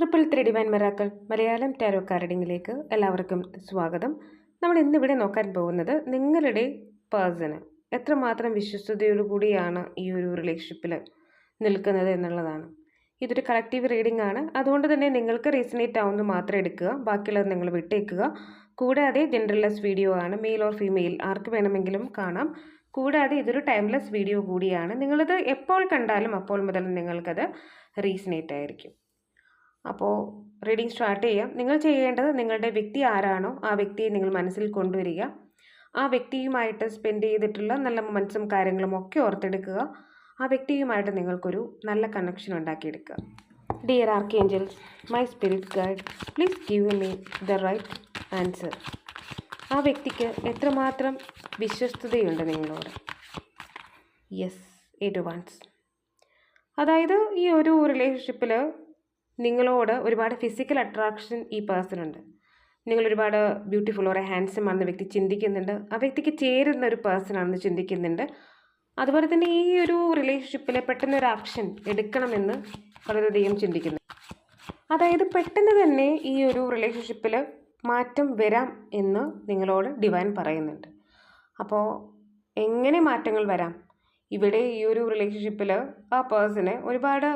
Triple three divine miracles Malayalam tarot കാർഡിങ്ങിലേക്ക് എല്ലാവർക്കും സ്വാഗതം. നമ്മൾ ഇന്നിവിടെ നോക്കാൻ പോകുന്നത് നിങ്ങളുടെ പേഴ്സണ് എത്രമാത്രം വിശ്വസ്തയോടുകൂടിയാണ് ഈ ഒരു റിലേഷൻഷിപ്പിൽ നിൽക്കുന്നത് എന്നുള്ളതാണ്. ഇതൊരു കളക്റ്റീവ് റീഡിംഗ് ആണ്. അതുകൊണ്ട് തന്നെ നിങ്ങൾക്ക് റീസണേറ്റ് ആവുന്ന മാത്രം എടുക്കുക ബാക്കിയുള്ളത് നിങ്ങൾ വിട്ടേക്കുക. കൂടാതെ ജെൻഡർലെസ് വീഡിയോ ആണ് മെയിൽ ഓർ ഫീമെയിൽ ആർക്ക് വേണമെങ്കിലും കാണാം. കൂടാതെ ഇതൊരു ടൈംലെസ് വീഡിയോ കൂടിയാണ്. നിങ്ങളിത് എപ്പോൾ കണ്ടാലും അപ്പോൾ മുതൽ നിങ്ങൾക്കത് റീസണേറ്റ് ആയിരിക്കും. അപ്പോൾ റീഡിംഗ് സ്റ്റാർട്ട് ചെയ്യാം. നിങ്ങൾ ചെയ്യേണ്ടത് നിങ്ങളുടെ വ്യക്തി ആരാണോ ആ വ്യക്തിയെ നിങ്ങൾ മനസ്സിൽ കൊണ്ടുവരിക. ആ വ്യക്തിയുമായിട്ട് സ്പെൻഡ് ചെയ്തിട്ടുള്ള നല്ല മൊമെൻസും കാര്യങ്ങളും ഒക്കെ ഓർത്തെടുക്കുക. ആ വ്യക്തിയുമായിട്ട് നിങ്ങൾക്കൊരു നല്ല കണക്ഷൻ ഉണ്ടാക്കിയെടുക്കുക. Dear archangels my spirit guide please give me the right answer ആ വ്യക്തിക്ക് എത്രമാത്രം വിശ്വസ്തതയുണ്ട് നിങ്ങളോട്? യെസ് ഇറ്റ് വൺസ് അതായത് ഈ ഒരു റിലേഷൻഷിപ്പിൽ നിങ്ങളോട് ഒരുപാട് ഫിസിക്കൽ അട്രാക്ഷൻ ഈ പേഴ്സണുണ്ട് നിങ്ങൾ ഒരുപാട് ബ്യൂട്ടിഫുൾ ഓർ ഹാൻസം ആണെന്ന് വ്യക്തി ചിന്തിക്കുന്നുണ്ട്. ആ വ്യക്തിക്ക് ചേരുന്ന ഒരു പേഴ്സൺ ആണെന്ന് ചിന്തിക്കുന്നുണ്ട്. അതുപോലെ തന്നെ ഈ ഒരു റിലേഷൻഷിപ്പിൽ പെട്ടെന്ന് ഒരു ആക്ഷൻ എടുക്കണമെന്ന് വളരെയധികം ചിന്തിക്കുന്നു. അതായത് പെട്ടെന്ന് തന്നെ ഈ ഒരു റിലേഷൻഷിപ്പിൽ മാറ്റം വരാം എന്ന് നിങ്ങളോട് ഡിവൈൻ പറയുന്നുണ്ട്. അപ്പോൾ എങ്ങനെ മാറ്റങ്ങൾ വരാം? ഇവിടെ ഈ ഒരു റിലേഷൻഷിപ്പിൽ ആ പേഴ്സണ് ഒരുപാട്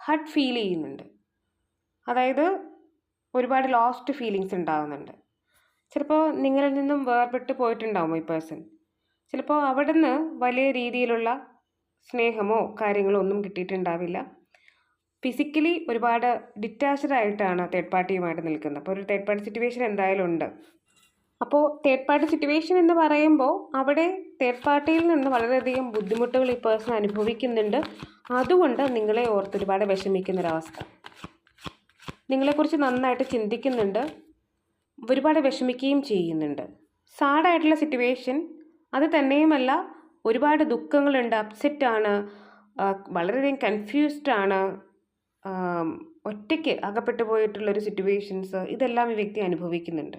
ഹട്ട് ഫീൽ ചെയ്യുന്നുണ്ട്. അതായത് ഒരുപാട് ലോസ്റ്റ് ഫീലിങ്സ് ഉണ്ടാകുന്നുണ്ട് ചിലപ്പോൾ നിങ്ങളിൽ നിന്നും വേർപെട്ട് പോയിട്ടുണ്ടാവും ഈ പേഴ്സൺ ചിലപ്പോൾ അവിടെ നിന്ന് വലിയ രീതിയിലുള്ള സ്നേഹമോ കാര്യങ്ങളോ ഒന്നും കിട്ടിയിട്ടുണ്ടാവില്ല. ഫിസിക്കലി ഒരുപാട് ഡിറ്റാച്ച്ഡ് ആയിട്ടാണ് തേർഡ് പാർട്ടിയുമായിട്ട് നിൽക്കുന്നത്. അപ്പോൾ ഒരു തേർഡ് പാർട്ടി സിറ്റുവേഷൻ എന്തായാലും ഉണ്ട്. അപ്പോൾ തേർഡ് പാർട്ടി സിറ്റുവേഷൻ എന്ന് പറയുമ്പോൾ അവിടെ തേർഡ് പാർട്ടിയിൽ നിന്ന് വളരെയധികം ബുദ്ധിമുട്ടുകൾ ഈ പേഴ്സൺ അനുഭവിക്കുന്നുണ്ട്. അതുകൊണ്ട് നിങ്ങളെ ഓർത്ത് ഒരുപാട് വിഷമിക്കുന്നൊരവസ്ഥ നിങ്ങളെക്കുറിച്ച് നന്നായിട്ട് ചിന്തിക്കുന്നുണ്ട് ഒരുപാട് വിഷമിക്കുകയും ചെയ്യുന്നുണ്ട്. സാഡായിട്ടുള്ള സിറ്റുവേഷൻ അത് തന്നെയുമല്ല ഒരുപാട് ദുഃഖങ്ങളുണ്ട് അപ്സെറ്റാണ് വളരെയധികം കൺഫ്യൂസ്ഡ് ആണ് ഒറ്റയ്ക്ക് അകപ്പെട്ടു പോയിട്ടുള്ളൊരു സിറ്റുവേഷൻസ് ഇതെല്ലാം ഈ വ്യക്തി അനുഭവിക്കുന്നുണ്ട്.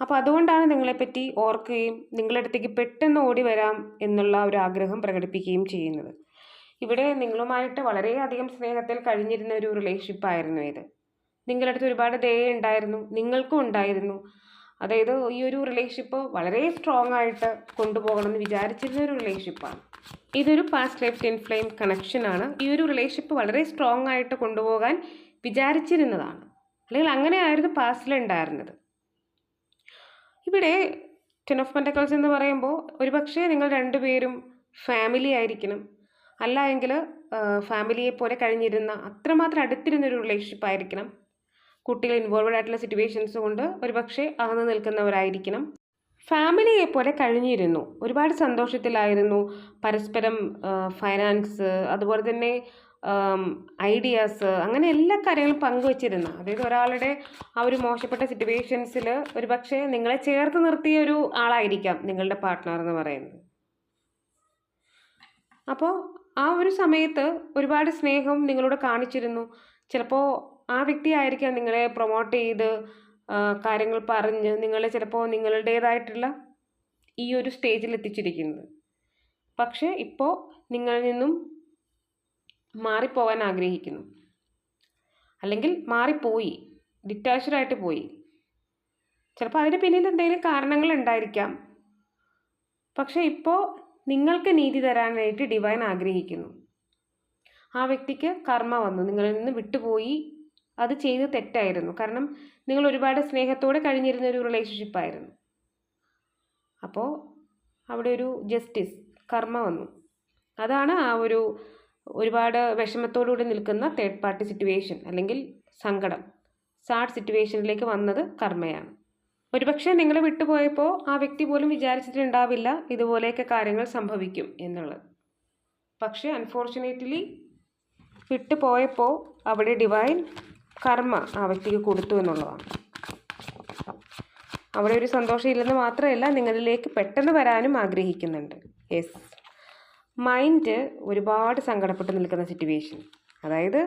അപ്പോൾ അതുകൊണ്ടാണ് നിങ്ങളെപ്പറ്റി ഓർക്കുകയും നിങ്ങളുടെ അടുത്തേക്ക് പെട്ടെന്ന് ഓടി വരാം എന്നുള്ള ഒരു ആഗ്രഹം പ്രകടിപ്പിക്കുകയും ചെയ്യുന്നത്. ഇവിടെ നിങ്ങളുമായിട്ട് വളരെയധികം സ്നേഹത്തിൽ കഴിഞ്ഞിരുന്ന ഒരു റിലേഷൻഷിപ്പായിരുന്നു ഇത്. നിങ്ങളുടെ അടുത്ത് ഒരുപാട് ദയ ഉണ്ടായിരുന്നു നിങ്ങൾക്കും ഉണ്ടായിരുന്നു. അതായത് ഈ ഒരു റിലേഷൻഷിപ്പ് വളരെ സ്ട്രോങ് ആയിട്ട് കൊണ്ടുപോകണം എന്ന് വിചാരിച്ചിരുന്ന ഒരു റിലേഷൻഷിപ്പാണ് ഇതൊരു പാസ്റ്റ് ലൈഫ് ടെൻ ഫ്ലെയിം കണക്ഷനാണ് ഈ ഒരു റിലേഷൻഷിപ്പ് വളരെ സ്ട്രോങ് ആയിട്ട് കൊണ്ടുപോകാൻ വിചാരിച്ചിരുന്നതാണ്. അല്ലെങ്കിൽ അങ്ങനെയായിരുന്നു പാസ്റ്റിലുണ്ടായിരുന്നത് ഇവിടെ ടെൻ ഓഫ് പെന്റക്കൾസ് എന്ന് പറയുമ്പോൾ ഒരുപക്ഷെ നിങ്ങൾ രണ്ടുപേരും ഫാമിലി ആയിരിക്കണം. അല്ല എങ്കിൽ ഫാമിലിയെ പോലെ കഴിഞ്ഞിരുന്ന അത്രമാത്രം അടുത്തിരുന്ന ഒരു റിലേഷൻഷിപ്പ് ആയിരിക്കണം. കുട്ടികൾ ഇൻവോൾവഡ് ആയിട്ടുള്ള സിറ്റുവേഷൻസ് കൊണ്ട് ഒരുപക്ഷെ അകന്നു നിൽക്കുന്നവരായിരിക്കണം. ഫാമിലിയെ പോലെ കഴിഞ്ഞിരുന്നു. ഒരുപാട് സന്തോഷത്തിലായിരുന്നു. പരസ്പരം ഫൈനാൻസ് അതുപോലെ തന്നെ ഐഡിയാസ് അങ്ങനെ എല്ലാ കാര്യങ്ങളും പങ്കുവച്ചിരുന്നു. അതായത് ഒരാളുടെ ആ ഒരു മോശപ്പെട്ട സിറ്റുവേഷൻസിൽ ഒരു പക്ഷേ നിങ്ങളെ ചേർത്ത് നിർത്തിയ ഒരു ആളായിരിക്കാം നിങ്ങളുടെ പാർട്ട്ണർ എന്ന് പറയുന്നത്. അപ്പോൾ ആ ഒരു സമയത്ത് ഒരുപാട് സ്നേഹം നിങ്ങളോട് കാണിച്ചിരുന്നു. ചിലപ്പോൾ ആ വ്യക്തി ആയിരിക്കാം നിങ്ങളെ പ്രൊമോട്ട് ചെയ്ത് കാര്യങ്ങൾ പറഞ്ഞ് നിങ്ങളെ ചിലപ്പോൾ നിങ്ങളുടേതായിട്ടുള്ള ഈ ഒരു സ്റ്റേജിൽ എത്തിച്ചിരിക്കുന്നത്. പക്ഷേ ഇപ്പോൾ നിങ്ങളിൽ നിന്നും മാറിപ്പോകാൻ ആഗ്രഹിക്കുന്നു. അല്ലെങ്കിൽ മാറിപ്പോയി ഡിറ്റാച്ച്ഡ് ആയിട്ട് പോയി. ചിലപ്പോൾ അതിന് പിന്നിൽ എന്തെങ്കിലും കാരണങ്ങൾ ഉണ്ടായിരിക്കാം. പക്ഷേ ഇപ്പോൾ നിങ്ങൾക്ക് നീതി തരാനായിട്ട് ഡിവൈൻ ആഗ്രഹിക്കുന്നു. ആ വ്യക്തിക്ക് കർമ്മ വന്നു. നിങ്ങളിൽ നിന്ന് വിട്ടുപോയി. അത് ചെയ്ത് തെറ്റായിരുന്നു. കാരണം നിങ്ങൾ ഒരുപാട് സ്നേഹത്തോടെ കഴിഞ്ഞിരുന്ന ഒരു റിലേഷൻഷിപ്പായിരുന്നു അപ്പോൾ അവിടെ ഒരു ജസ്റ്റിസ് കർമ്മ വന്നു. അതാണ് ആ ഒരു ഒരുപാട് വിഷമത്തോടുകൂടി നിൽക്കുന്ന തേർഡ് പാർട്ടി സിറ്റുവേഷൻ അല്ലെങ്കിൽ സങ്കടം. സാഡ് സിറ്റുവേഷനിലേക്ക് വന്നത് കർമ്മയാണ്. ഒരുപക്ഷെ നിങ്ങളെ വിട്ടുപോയപ്പോൾ ആ വ്യക്തി പോലും വിചാരിച്ചിട്ടുണ്ടാവില്ല ഇതുപോലെയൊക്കെ കാര്യങ്ങൾ സംഭവിക്കും എന്നുള്ളത്. പക്ഷേ അൺഫോർച്ചുനേറ്റ്ലി വിട്ടുപോയപ്പോൾ അവിടെ ഡിവൈൻ കർമ്മ ആ വ്യക്തിക്ക് കൊടുത്തു എന്നുള്ളതാണ്. അവിടെ ഒരു സന്തോഷം ഇല്ലെന്ന് മാത്രമല്ല നിങ്ങളിലേക്ക് പെട്ടെന്ന് വരാനും ആഗ്രഹിക്കുന്നുണ്ട്. യെസ് മൈൻഡ് ഒരുപാട് സങ്കടപ്പെട്ട് നിൽക്കുന്ന സിറ്റുവേഷൻ അതായത്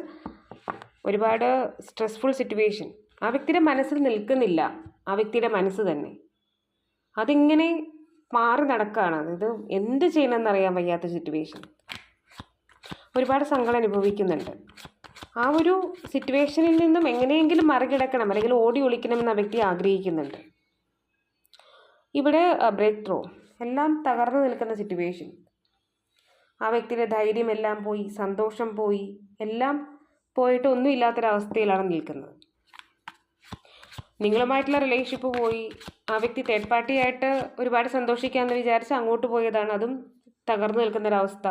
ഒരുപാട് സ്ട്രെസ്ഫുൾ സിറ്റുവേഷൻ ആ വ്യക്തിയുടെ മനസ്സിൽ നിൽക്കുന്നില്ല. ആ വ്യക്തിയുടെ മനസ്സ് തന്നെ. അതിങ്ങനെ മാറി നടക്കുകയാണ് അതായത് എന്ത് ചെയ്യണമെന്നറിയാൻ വയ്യാത്ത സിറ്റുവേഷൻ ഒരുപാട് സങ്കടം അനുഭവിക്കുന്നുണ്ട്. ആ ഒരു സിറ്റുവേഷനിൽ നിന്നും എങ്ങനെയെങ്കിലും മറികടക്കണം അല്ലെങ്കിൽ ഓടി ഒളിക്കണമെന്ന് ആ വ്യക്തി ആഗ്രഹിക്കുന്നുണ്ട്. ഇവിടെ ബ്രേക്ക് ത്രൂ എല്ലാം തകർന്നു നിൽക്കുന്ന സിറ്റുവേഷൻ ആ വ്യക്തിയുടെ ധൈര്യം എല്ലാം പോയി സന്തോഷം പോയി എല്ലാം പോയിട്ട് ഒന്നും ഇല്ലാത്തൊരവസ്ഥയിലാണ് നിൽക്കുന്നത്. നിങ്ങളുമായിട്ടുള്ള റിലേഷൻഷിപ്പ് പോയി ആ വ്യക്തി തേർഡ് പാർട്ടിയായിട്ട് ഒരുപാട് സന്തോഷിക്കാമെന്ന് വിചാരിച്ച് അങ്ങോട്ട് പോയതാണ് അതും തകർന്നു നിൽക്കുന്നൊരവസ്ഥ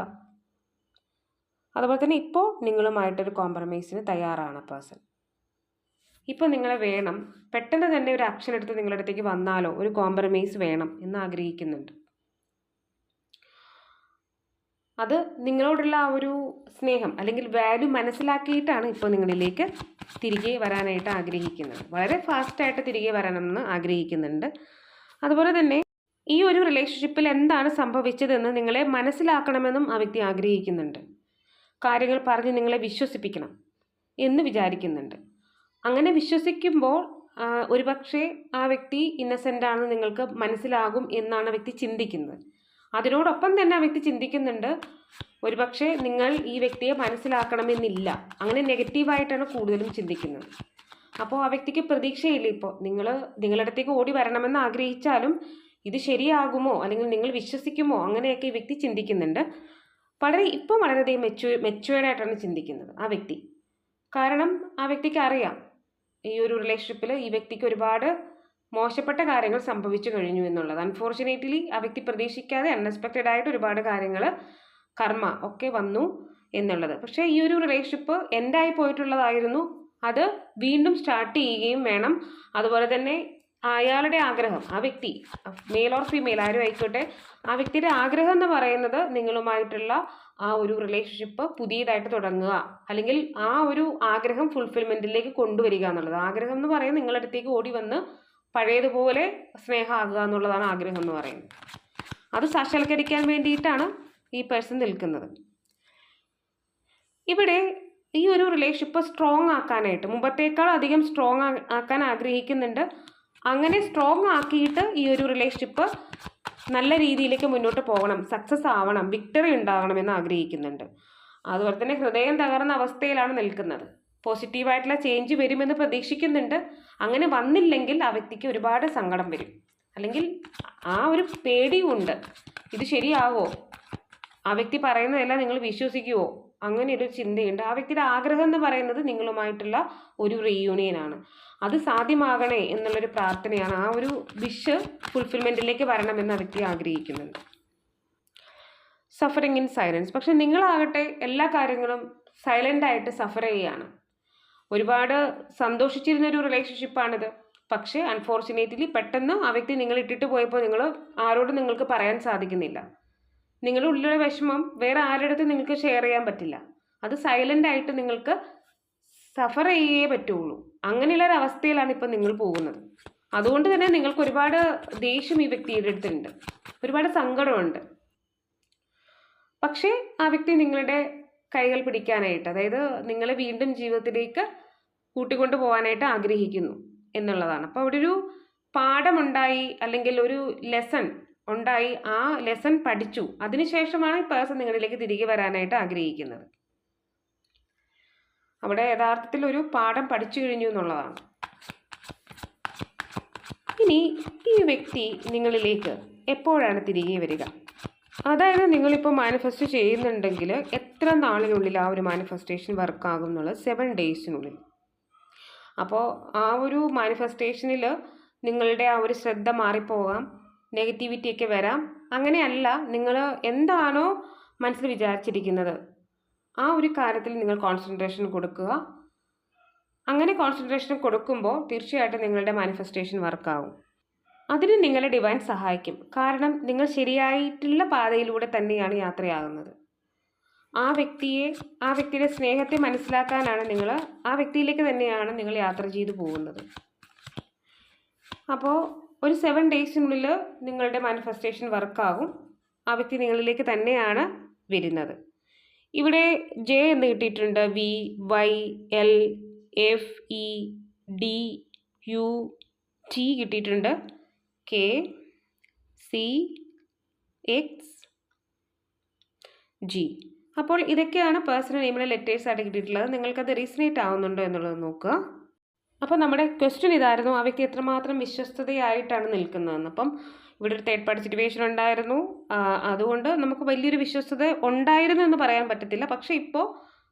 അതുപോലെ തന്നെ ഇപ്പോൾ നിങ്ങളുമായിട്ടൊരു കോംപ്രമൈസിന് തയ്യാറാണ് പേഴ്സൺ ഇപ്പോൾ നിങ്ങളെ വേണം പെട്ടെന്ന് തന്നെ ഒരു ആക്ഷൻ എടുത്ത് നിങ്ങളുടെ അടുത്തേക്ക് വന്നാലോ ഒരു കോംപ്രമൈസ് വേണം എന്ന് ആഗ്രഹിക്കുന്നുണ്ട്. അത് നിങ്ങളോടുള്ള ആ ഒരു സ്നേഹം അല്ലെങ്കിൽ വാല്യൂ മനസ്സിലാക്കിയിട്ടാണ് ഇപ്പോൾ നിങ്ങളിലേക്ക് തിരികെ വരാനായിട്ട് ആഗ്രഹിക്കുന്നത്. വളരെ ഫാസ്റ്റായിട്ട് തിരികെ വരണമെന്ന് ആഗ്രഹിക്കുന്നുണ്ട്. അതുപോലെ തന്നെ ഈ ഒരു റിലേഷൻഷിപ്പിൽ എന്താണ് സംഭവിച്ചതെന്ന് നിങ്ങളെ മനസ്സിലാക്കണമെന്നും ആ വ്യക്തി ആഗ്രഹിക്കുന്നുണ്ട്. കാര്യങ്ങൾ പറഞ്ഞ് നിങ്ങളെ വിശ്വസിപ്പിക്കണം എന്ന് വിചാരിക്കുന്നുണ്ട്. അങ്ങനെ വിശ്വസിക്കുമ്പോൾ ഒരുപക്ഷെ ആ വ്യക്തി ഇന്നസെന്റ് ആണെന്ന് നിങ്ങൾക്ക് മനസ്സിലാകും എന്നാണ് ആ വ്യക്തി ചിന്തിക്കുന്നത്. അതിനോടൊപ്പം തന്നെ ആ വ്യക്തി ചിന്തിക്കുന്നുണ്ട് ഒരുപക്ഷെ നിങ്ങൾ ഈ വ്യക്തിയെ മനസ്സിലാക്കണമെന്നില്ല. അങ്ങനെ നെഗറ്റീവായിട്ടാണ് കൂടുതലും ചിന്തിക്കുന്നത്. അപ്പോൾ ആ വ്യക്തിക്ക് പ്രതീക്ഷയില്ല ഇപ്പോൾ. നിങ്ങൾ നിങ്ങളുടെ അടുത്തേക്ക് ഓടി വരണമെന്ന് ആഗ്രഹിച്ചാലും ഇത് ശരിയാകുമോ? അല്ലെങ്കിൽ നിങ്ങൾ വിശ്വസിക്കുമോ? അങ്ങനെയൊക്കെ ഈ വ്യക്തി ചിന്തിക്കുന്നുണ്ട്. വളരെ ഇപ്പം വളരെയധികം മെച്ചു മെച്യൂർഡായിട്ടാണ് ചിന്തിക്കുന്നത് ആ വ്യക്തി. കാരണം ആ വ്യക്തിക്ക് അറിയാം ഈ ഒരു റിലേഷൻഷിപ്പിൽ ഈ വ്യക്തിക്ക് ഒരുപാട് മോശപ്പെട്ട കാര്യങ്ങൾ സംഭവിച്ചു കഴിഞ്ഞു എന്നുള്ളത്. അൺഫോർച്ചുനേറ്റ്ലി ആ വ്യക്തി പ്രതീക്ഷിക്കാതെ അൺഎക്സ്പെക്റ്റഡ് ആയിട്ട് ഒരുപാട് കാര്യങ്ങൾ കർമ്മ ഒക്കെ വന്നു എന്നുള്ളത്. പക്ഷേ ഈ ഒരു റിലേഷൻഷിപ്പ് എൻഡായി പോയിട്ടുള്ളതായിരുന്നു. അത് വീണ്ടും സ്റ്റാർട്ട് ചെയ്യുകയും വേണം. അതുപോലെ തന്നെ അയാളുടെ ആഗ്രഹം ആ വ്യക്തി മെയിൽ ഓർ ഫീമെയിൽ ആരും ആയിക്കോട്ടെ ആ വ്യക്തിയുടെ ആഗ്രഹം എന്ന് പറയുന്നത് നിങ്ങളുമായിട്ടുള്ള ആ ഒരു റിലേഷൻഷിപ്പ് പുതിയതായിട്ട് തുടങ്ങുക. അല്ലെങ്കിൽ ആ ഒരു ആഗ്രഹം ഫുൾഫിൽമെന്റിലേക്ക് കൊണ്ടുവരിക എന്നുള്ളത്. ആഗ്രഹം എന്ന് പറയുന്നത് നിങ്ങളുടെ അടുത്തേക്ക് ഓടി വന്ന് പഴയതുപോലെ സ്നേഹമാകുക എന്നുള്ളതാണ് ആഗ്രഹം എന്ന് പറയുന്നത്. അത് സാക്ഷാത്കരിക്കാൻ വേണ്ടിയിട്ടാണ് ഈ പേഴ്സൺ നിൽക്കുന്നത്. ഇവിടെ ഈ ഒരു റിലേഷൻഷിപ്പ് സ്ട്രോങ് ആക്കാനായിട്ട് മുമ്പത്തേക്കാൾ അധികം സ്ട്രോങ് ആക്കാൻ ആഗ്രഹിക്കുന്നുണ്ട് അങ്ങനെ സ്ട്രോങ് ആക്കിയിട്ട് ഈ ഒരു റിലേഷൻഷിപ്പ് നല്ല രീതിയിലേക്ക് മുന്നോട്ട് പോകണം. സക്സസ് ആവണം. വിക്ടറി ഉണ്ടാകണം എന്ന് ആഗ്രഹിക്കുന്നുണ്ട്. അതുപോലെ തന്നെ ഹൃദയം തകർന്ന അവസ്ഥയിലാണ് നിൽക്കുന്നത്. പോസിറ്റീവായിട്ടുള്ള ചേഞ്ച് വരുമെന്ന് പ്രതീക്ഷിക്കുന്നുണ്ട്. അങ്ങനെ വന്നില്ലെങ്കിൽ ആ വ്യക്തിക്ക് ഒരുപാട് സങ്കടം വരും. അല്ലെങ്കിൽ ആ ഒരു പേടിയുണ്ട്. ഇത് ശരിയാവോ? ആ വ്യക്തി പറയുന്നതെല്ലാം നിങ്ങൾ വിശ്വസിക്കുമോ അങ്ങനെ ഒരു ചിന്തയുണ്ട്. ആ വ്യക്തിയുടെ ആഗ്രഹം എന്ന് പറയുന്നത് നിങ്ങളുമായിട്ടുള്ള ഒരു റീയൂണിയനാണ് അത് സാധ്യമാകണേ എന്നുള്ളൊരു പ്രാർത്ഥനയാണ് ആ ഒരു വിഷ് ഫുൾഫിൽമെന്റിലേക്ക് വരണമെന്ന് ആ വ്യക്തി ആഗ്രഹിക്കുന്നുണ്ട്. സഫറിങ് ഇൻ സൈലൻസ് പക്ഷെ നിങ്ങളാകട്ടെ എല്ലാ കാര്യങ്ങളും സൈലന്റ് ആയിട്ട് സഫർ ചെയ്യുകയാണ്. ഒരുപാട് സന്തോഷിച്ചിരുന്ന ഒരു റിലേഷൻഷിപ്പാണിത് പക്ഷേ അൺഫോർച്ചുനേറ്റ്ലി പെട്ടെന്ന് ആ വ്യക്തി നിങ്ങൾ ഇട്ടിട്ട് പോയപ്പോൾ നിങ്ങൾ ആരോടും നിങ്ങൾക്ക് പറയാൻ സാധിക്കുന്നില്ല. നിങ്ങളുടെ ഉള്ളിലെ വിഷമം വേറെ ആരുടെ നിങ്ങൾക്ക് ഷെയർ ചെയ്യാൻ പറ്റില്ല. അത് സൈലന്റ് ആയിട്ട് നിങ്ങൾക്ക് സഫർ ചെയ്യേ പറ്റുള്ളൂ. അങ്ങനെയുള്ള ഒരു അവസ്ഥയിലാണ് ഇപ്പം നിങ്ങൾ പോകുന്നത്. അതുകൊണ്ട് തന്നെ നിങ്ങൾക്ക് ഒരുപാട് ദേഷ്യം ഈ വ്യക്തിയുടെ അടുത്തുണ്ട്. ഒരുപാട് സങ്കടമുണ്ട്. പക്ഷേ ആ വ്യക്തി നിങ്ങളുടെ കൈകൾ പിടിക്കാനായിട്ട് അതായത് നിങ്ങളെ വീണ്ടും ജീവിതത്തിലേക്ക് കൂട്ടിക്കൊണ്ടു പോകാനായിട്ട് ആഗ്രഹിക്കുന്നു എന്നുള്ളതാണ്. അപ്പോൾ അവിടെ ഒരു പാഠമുണ്ടായി അല്ലെങ്കിൽ ഒരു ലെസൺ ഉണ്ടായി. ആ ലെസൺ പഠിച്ചു. അതിനുശേഷമാണ് ഈ പേഴ്സൺ നിങ്ങളിലേക്ക് തിരികെ വരാനായിട്ട് ആഗ്രഹിക്കുന്നത്. അവിടെ യഥാർത്ഥത്തിൽ ഒരു പാഠം പഠിച്ചു കഴിഞ്ഞു എന്നുള്ളതാണ്. ഇനി ഈ വ്യക്തി നിങ്ങളിലേക്ക് എപ്പോഴാണ് തിരികെ വരിക? അതായത് നിങ്ങളിപ്പോൾ മാനിഫെസ്റ്റ് ചെയ്യുന്നുണ്ടെങ്കിൽ എത്ര നാളിനുള്ളിൽ ആ ഒരു മാനിഫെസ്റ്റേഷൻ വർക്കാകും എന്നുള്ളത് സെവൻ ഡേയ്സിനുള്ളിൽ അപ്പോൾ ആ ഒരു മാനിഫെസ്റ്റേഷനിൽ നിങ്ങളുടെ ആ ഒരു ശ്രദ്ധ മാറിപ്പോകാം. നെഗറ്റിവിറ്റി ഒക്കെ വരാം. അങ്ങനെയല്ല നിങ്ങൾ എന്താണോ മനസ്സിൽ വിചാരിച്ചിരിക്കുന്നത് ആ ഒരു കാര്യത്തിൽ നിങ്ങൾ കോൺസെൻട്രേഷൻ കൊടുക്കുക. അങ്ങനെ കോൺസെൻട്രേഷൻ കൊടുക്കുമ്പോൾ തീർച്ചയായിട്ടും നിങ്ങളുടെ മാനിഫെസ്റ്റേഷൻ വർക്കാവും അതിന് നിങ്ങളെ ഡിവൈൻ സഹായിക്കും. കാരണം നിങ്ങൾ ശരിയായിട്ടുള്ള പാതയിലൂടെ തന്നെയാണ് യാത്രയാകുന്നത് ആ വ്യക്തിയെ ആ വ്യക്തിയുടെ സ്നേഹത്തെ മനസ്സിലാക്കാനാണ് നിങ്ങൾ ആ വ്യക്തിയിലേക്ക് തന്നെയാണ് നിങ്ങൾ യാത്ര ചെയ്തു പോകുന്നത്. അപ്പോൾ ഒരു സെവൻ ഡേയ്സിനുള്ളിൽ നിങ്ങളുടെ മാനിഫെസ്റ്റേഷൻ വർക്കാകും ആ വ്യക്തി നിങ്ങളിലേക്ക് തന്നെയാണ് വരുന്നത്. ഇവിടെ ജെ എന്ന് കിട്ടിയിട്ടുണ്ട്. V Y L F E D U T കിട്ടിയിട്ടുണ്ട്. കെ സി എക്സ് ജി അപ്പോൾ ഇതൊക്കെയാണ് പേഴ്സണൽ നെയിമിലെ ലെറ്റേഴ്സ് ആയിട്ട് കിട്ടിയിട്ടുള്ളത്. നിങ്ങൾക്കത് റീസണേറ്റ് ആവുന്നുണ്ടോ എന്നുള്ളത് നോക്കുക. അപ്പോൾ നമ്മുടെ ക്വസ്റ്റ്യൻ ഇതായിരുന്നു. ആ വ്യക്തി എത്രമാത്രം വിശ്വസ്തതയായിട്ടാണ് നിൽക്കുന്നതെന്ന്. അപ്പം ഇവിടെ ഒരു തേർഡ് പാർട്ടി സിറ്റുവേഷൻ ഉണ്ടായിരുന്നു. അതുകൊണ്ട് നമുക്ക് വലിയൊരു വിശ്വസ്തത ഉണ്ടായിരുന്നു എന്ന് പറയാൻ പറ്റത്തില്ല. പക്ഷേ ഇപ്പോൾ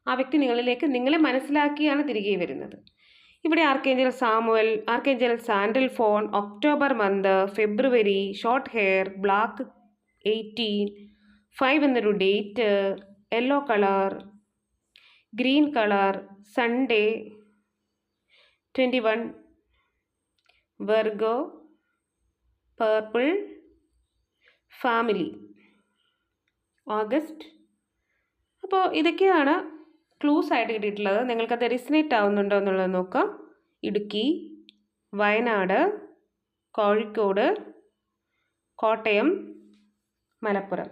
ആ വ്യക്തി നിങ്ങളിലേക്ക് നിങ്ങളെ മനസ്സിലാക്കിയാണ് തിരികെ വരുന്നത്. ഇവിടെ archangel Samuel archangel sandal phone October month February short hair black eighteen five എന്നൊരു date yellow colour green colour Sunday twenty one Virgo purple family August അപ്പോൾ ഇതൊക്കെയാണ് ക്ലൂസ് ആയിട്ട് കിട്ടിയിട്ടുള്ളത്. നിങ്ങൾക്കത് റിസനേറ്റ് ആവുന്നുണ്ടോ എന്നുള്ളത് നോക്കാം. ഇടുക്കി വയനാട് കോഴിക്കോട് കോട്ടയം മലപ്പുറം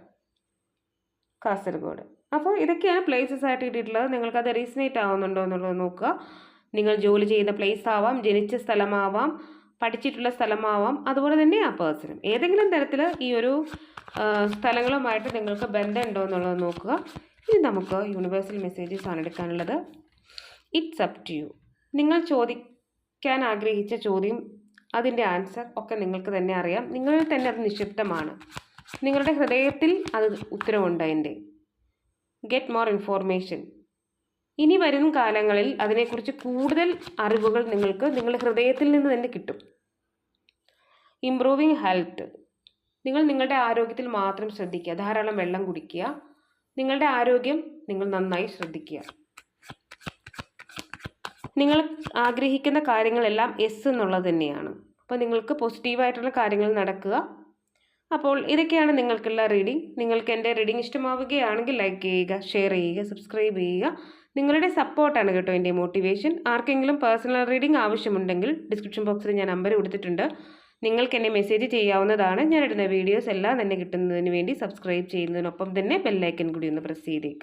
കാസർഗോഡ്. അപ്പോൾ ഇതൊക്കെയാണ് പ്ലേസസ് ആയിട്ട് കിട്ടിയിട്ടുള്ളത്. നിങ്ങൾക്കത് റീസണേറ്റ് ആവുന്നുണ്ടോ എന്നുള്ളത് നോക്കുക. നിങ്ങൾ ജോലി ചെയ്യുന്ന പ്ലേസ് ആവാം ജനിച്ച സ്ഥലമാവാം പഠിച്ചിട്ടുള്ള സ്ഥലമാവാം അതുപോലെ തന്നെ ആ പേഴ്സണും ഏതെങ്കിലും തരത്തിൽ ഈ ഒരു സ്ഥലങ്ങളുമായിട്ട് നിങ്ങൾക്ക് ബന്ധമുണ്ടോ എന്നുള്ളത് നോക്കുക. ഇനി നമുക്ക് യൂണിവേഴ്സൽ മെസ്സേജസ് ആണ് എടുക്കാനുള്ളത്. ഇറ്റ്സ് അപ് ടു യു നിങ്ങൾ ചോദിക്കാൻ ആഗ്രഹിച്ച ചോദ്യം അതിന്റെ ആൻസർ ഒക്കെ നിങ്ങൾക്ക് തന്നെ അറിയാം. നിങ്ങൾ തന്നെ അത് നിക്ഷിപ്തമാണ്. നിങ്ങളുടെ ഹൃദയത്തിൽ അത് ഉത്തരവുണ്ട് അതിന്റെ. ഗെറ്റ് മോർ ഇൻഫോർമേഷൻ ഇനി വരും കാലങ്ങളിൽ അതിനെക്കുറിച്ച് കൂടുതൽ അറിവുകൾ നിങ്ങൾക്ക് നിങ്ങളുടെ ഹൃദയത്തിൽ നിന്ന് തന്നെ കിട്ടും. ഇംപ്രൂവിങ് ഹെൽത്ത് നിങ്ങൾ നിങ്ങളുടെ ആരോഗ്യത്തിൽ മാത്രം ശ്രദ്ധിക്കുക. ധാരാളം വെള്ളം കുടിക്കുക. നിങ്ങളുടെ ആരോഗ്യം നിങ്ങൾ നന്നായി ശ്രദ്ധിക്കുക. നിങ്ങൾ ആഗ്രഹിക്കുന്ന കാര്യങ്ങളെല്ലാം എസ് എന്നുള്ളത് തന്നെയാണ്. അപ്പോൾ നിങ്ങൾക്ക് പോസിറ്റീവായിട്ടുള്ള കാര്യങ്ങൾ നടക്കുക. അപ്പോൾ ഇതൊക്കെയാണ് നിങ്ങൾക്കുള്ള റീഡിംഗ് നിങ്ങൾക്ക് എന്റെ റീഡിംഗ് ഇഷ്ടമാവുകയാണെങ്കിൽ ലൈക്ക് ചെയ്യുക ഷെയർ ചെയ്യുക സബ്സ്ക്രൈബ് ചെയ്യുക. നിങ്ങളുടെ സപ്പോർട്ടാണ് കേട്ടോ എന്റെ മോട്ടിവേഷൻ. ആർക്കെങ്കിലും പേഴ്സണൽ റീഡിംഗ് ആവശ്യമുണ്ടെങ്കിൽ ഡിസ്ക്രിപ്ഷൻ ബോക്സിൽ ഞാൻ നമ്പർ കൊടുത്തിട്ടുണ്ട്. നിങ്ങൾക്ക് എന്നെ മെസ്സേജ് ചെയ്യാവുന്നതാണ്. ഞാൻ ഇടുന്ന വീഡിയോസ് എല്ലാം തന്നെ കിട്ടുന്നതിന് വേണ്ടി സബ്സ്ക്രൈബ് ചെയ്യുന്നതിനൊപ്പം തന്നെ ബെല്ലൈക്കൻ കൂടി ഒന്ന് പ്രസ് ചെയ്തേക്കുക